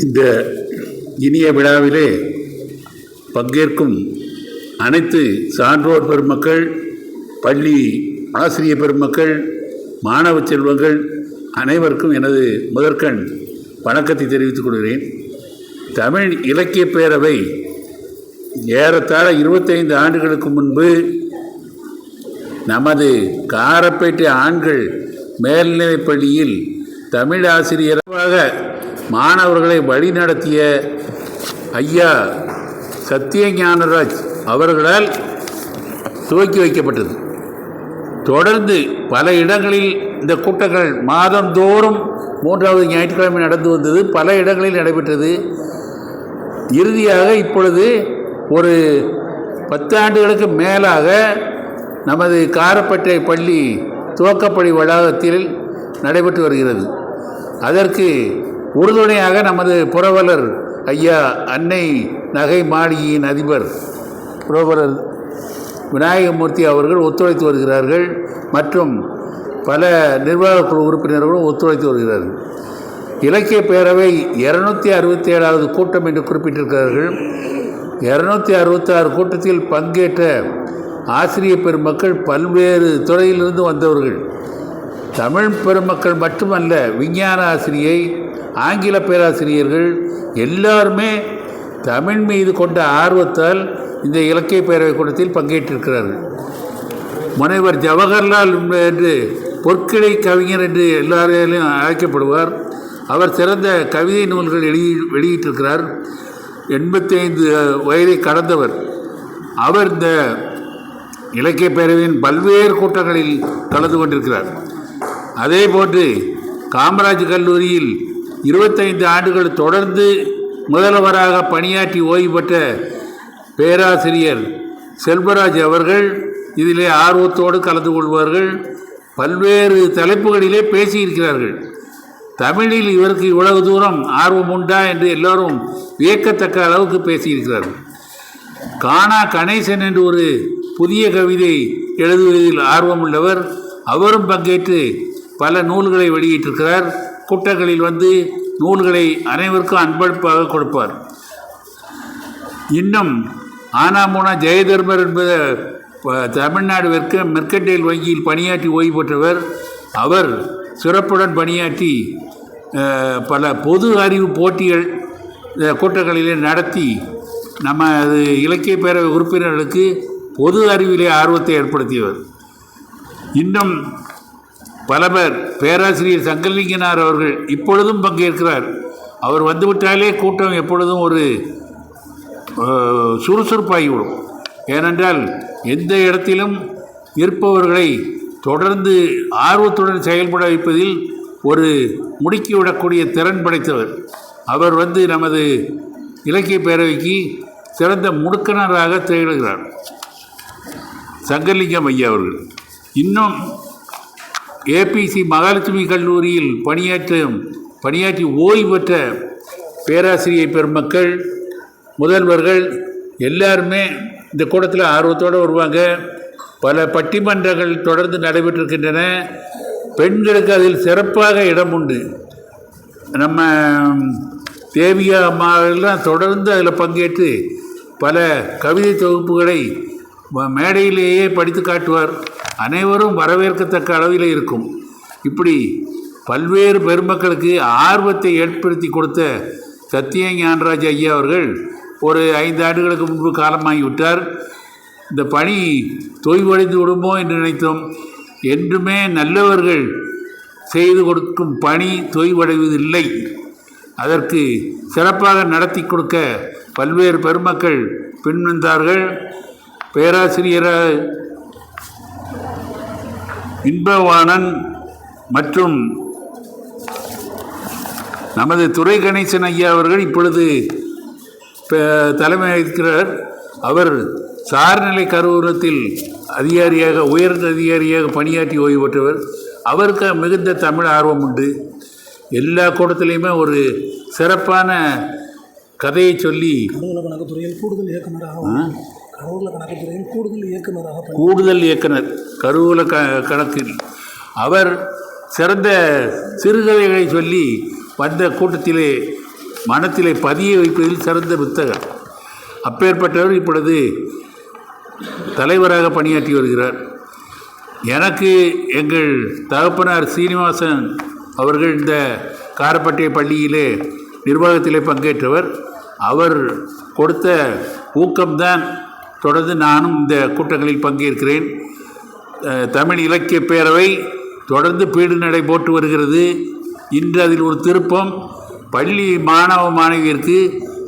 இந்த இனிய விழாவிலே பங்கேற்கும் அனைத்து சான்றோர் பெருமக்கள் பள்ளி ஆசிரிய பெருமக்கள் மாணவ செல்வங்கள் அனைவருக்கும் எனது முதற்கண் வணக்கத்தை தெரிவித்துக் கொள்கிறேன். தமிழ் இலக்கிய பேரவை ஏறத்தாழ இருபத்தைந்து ஆண்டுகளுக்கு முன்பு நமது காரப்பேட்டை ஆண்கள் மேல்நிலைப் பள்ளியில் தமிழ் ஆசிரியராக மாணவர்களை வழிநடத்திய ஐயா சத்தியஞானராஜ் அவர்களால் துவக்கி வைக்கப்பட்டது. தொடர்ந்து பல இடங்களில் இந்த கூட்டங்கள் மாதந்தோறும் மூன்றாவது ஞாயிற்றுக்கிழமை நடந்து வந்தது. பல இடங்களில் நடைபெற்றது. இறுதியாக இப்பொழுது ஒரு பத்து ஆண்டுகளுக்கு மேலாக நமது காரப்பட்டை பள்ளி துவக்கப்பள்ளி வளாகத்தில் நடைபெற்று வருகிறது. அதற்கு உறுதுணையாக நமது புரவலர் ஐயா அன்னை நகை மாளிகையின் அதிபர் புரவலர் விநாயகமூர்த்தி அவர்கள் ஒத்துழைத்து வருகிறார்கள் மற்றும் பல நிர்வாக குழு உறுப்பினர்களும் ஒத்துழைத்து வருகிறார்கள். இலக்கிய பேரவை இரநூத்தி அறுபத்தி ஏழாவது கூட்டம் என்று குறிப்பிட்டிருக்கிறார்கள். இரநூத்தி அறுபத்தாறு கூட்டத்தில் பங்கேற்ற ஆசிரியர் பெருமக்கள் பல்வேறு துறையிலிருந்து வந்தவர்கள். தமிழ் பெருமக்கள் மட்டுமல்ல விஞ்ஞான ஆசிரியை ஆங்கில பேராசிரியர்கள் எல்லாருமே தமிழ் மீது கொண்ட ஆர்வத்தால் இந்த இலக்கிய பேரவை கூட்டத்தில் பங்கேற்றிருக்கிறார்கள். முனைவர் ஜவஹர்லால் என்று பொற்கிளை கவிஞர் என்று எல்லாராலும் அழைக்கப்படுவார். அவர் சிறந்த கவிதை நூல்கள் எழுதி வெளியிட்டிருக்கிறார். எண்பத்தைந்து வயதை கடந்தவர். அவர் இந்த இலக்கிய பேரவையின் பல்வேறு கூட்டங்களில் கலந்து கொண்டிருக்கிறார். அதே போன்று காமராஜ் கல்லூரியில் இருபத்தைந்து ஆண்டுகள் தொடர்ந்து முதல்வராக பணியாற்றி ஓய்வு பெற்ற பேராசிரியர் செல்வராஜ் அவர்கள் இதிலே ஆர்வத்தோடு கலந்து கொள்வார்கள். பல்வேறு தலைப்புகளிலே பேசியிருக்கிறார்கள். தமிழில் இவருக்கு இவ்வளவு தூரம் ஆர்வம் உண்டா என்று எல்லோரும் வியக்கத்தக்க அளவுக்கு பேசியிருக்கிறார்கள். கானா கணேசன் என்று ஒரு புதிய கவிதை எழுதுவதில் ஆர்வமுள்ளவர். அவரும் பங்கேற்று பல நூல்களை வெளியிட்டிருக்கிறார். கூட்டங்களில் வந்து நூல்களை அனைவருக்கும் அன்பளிப்பாக கொடுப்பார். இன்னும் ஆனாமூனா ஜெயதர்மர் என்பது தமிழ்நாடு வெற்க மெர்கண்டைல் வங்கியில் பணியாற்றி ஓய்வு பெற்றவர். அவர் சிறப்புடன் பணியாற்றி பல பொது அறிவு போட்டிகள் கூட்டங்களிலே நடத்தி நம்ம அது இலக்கிய பேரவை உறுப்பினர்களுக்கு பொது அறிவிலே ஆர்வத்தை ஏற்படுத்தியவர். இன்னும் பல பேர் பேராசிரியர் சங்கலிங்கனார் அவர்கள் இப்பொழுதும் பங்கேற்கிறார். அவர் வந்துவிட்டாலே கூட்டம் எப்பொழுதும் ஒரு சுறுசுறுப்பாகிவிடும். ஏனென்றால் எந்த இடத்திலும் இருப்பவர்களை தொடர்ந்து ஆர்வத்துடன் செயல்பட வைப்பதில் ஒரு முடுக்கிவிடக்கூடிய திறன் படைத்தவர். அவர் வந்து நமது இலக்கிய பேரவைக்கு சிறந்த முடுக்கனராக திகழ்கிறார். சங்கர்லிங்கம் ஐயா அவர்கள். இன்னும் ஏபிசி மகாலட்சுமி கல்லூரியில் பணியாற்றும் பணியாற்றி ஓய்வு பெற்ற பேராசிரியர் பெருமக்கள் முதல்வர்கள் எல்லாருமே இந்த கூட்டத்தில் ஆர்வத்தோடு வருவாங்க. பல பட்டிமன்றங்கள் தொடர்ந்து நடைபெற்றிருக்கின்றன. பெண்களுக்கு அதில் சிறப்பாக இடம் உண்டு. நம்ம தேவியா அம்மாவெல்லாம் தொடர்ந்து அதில் பங்கேற்று பல கவிதை தொகுப்புகளை மேடையிலேயே படித்து காட்டுவார். அனைவரும் வரவேற்கத்தக்க அளவில் இருக்கும். இப்படி பல்வேறு பெருமக்களுக்கு ஆர்வத்தை ஏற்படுத்தி கொடுத்த சத்திய ஞானராஜ் ஐயா அவர்கள் ஒரு ஐந்து ஆண்டுகளுக்கு முன்பு காலமாகிவிட்டார் இந்த பணி தொய்வடைந்து விடுமோ என்று நினைத்தோம். என்றுமே நல்லவர்கள் செய்து கொடுக்கும் பணி தொய்வடைவதில்லை. அதற்கு சிறப்பாக நடத்தி கொடுக்க பல்வேறு பெருமக்கள் பின்வந்தார்கள். பேராசிரியர் இன்பவாணன் மற்றும் நமது துரை கணேசன் ஐயா அவர்கள் இப்பொழுது தலைமை வகிக்கிறார். அவர் சார்நிலை கருவூலத்தில் அதிகாரியாக உயர்ந்த அதிகாரியாக பணியாற்றி ஓய்வு பெற்றவர். அவருக்கு மிகுந்த தமிழ் ஆர்வம் உண்டு. எல்லா கூட்டத்திலையுமே ஒரு சிறப்பான கதையை சொல்லி கூடுதல் இயக்குநராக கூடுதல் இயக்குநராக கூடுதல் இயக்குனர் கருவூல க கணக்கில். அவர் சிறந்த சிறுகதைகளை சொல்லி வந்த கூட்டத்திலே மனத்திலே பதிய வைப்பதில் சிறந்த புத்தகர். அப்பேற்பட்டவர் இப்பொழுது தலைவராக பணியாற்றி வருகிறார். எனக்கு எங்கள் தகப்பனார் சீனிவாசன் அவர்கள் இந்த காரப்பட்டை பள்ளியிலே நிர்வாகத்திலே பங்கேற்றவர். அவர் கொடுத்த ஊக்கம்தான் தொடர்ந்து நானும் இந்த கூட்டங்களில் பங்கேற்கிறேன். தமிழ் இலக்கிய பேரவை தொடர்ந்து பீடு நடை போட்டு வருகிறது. இன்று அதில் ஒரு திருப்பம் பள்ளி மாணவ மாணவியருக்கு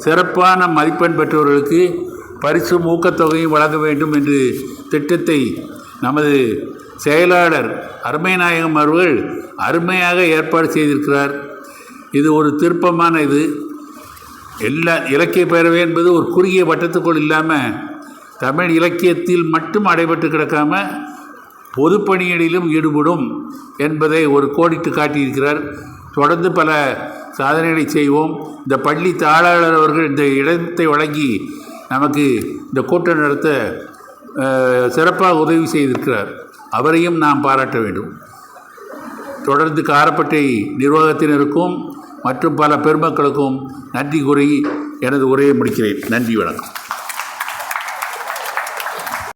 சிறப்பான மதிப்பெண் பெற்றவர்களுக்கு பரிசும் ஊக்கத்தொகையும் வழங்க வேண்டும் என்று திட்டத்தை நமது செயலாளர் அருமைநாயகம் அவர்கள் அருமையாக ஏற்பாடு செய்திருக்கிறார். இது ஒரு திருப்பமான இது. எல்லா இலக்கிய பேரவை என்பது ஒரு குறுகிய வட்டத்துக்குள் இல்லாமல் தமிழ் இலக்கியத்தில் மட்டும் அடைபட்டு கிடக்காம பொதுப்பணிகளிலும் ஈடுபடும் என்பதை ஒரு கோடிட்டு காட்டியிருக்கிறார். தொடர்ந்து பல சாதனைகளை செய்வோம். இந்த பள்ளி தாளாளர் அவர்கள் இந்த இடத்தை வழங்கி நமக்கு இந்த கூட்டம் நடத்த சிறப்பாக உதவி செய்திருக்கிறார். அவரையும் நாம் பாராட்ட வேண்டும். தொடர்ந்து காரப்பட்டை நிர்வாகத்தினருக்கும் மற்றும் பல பெருமக்களுக்கும் நன்றி கூறி எனது உரையை முடிக்கிறேன். நன்றி வணக்கம்.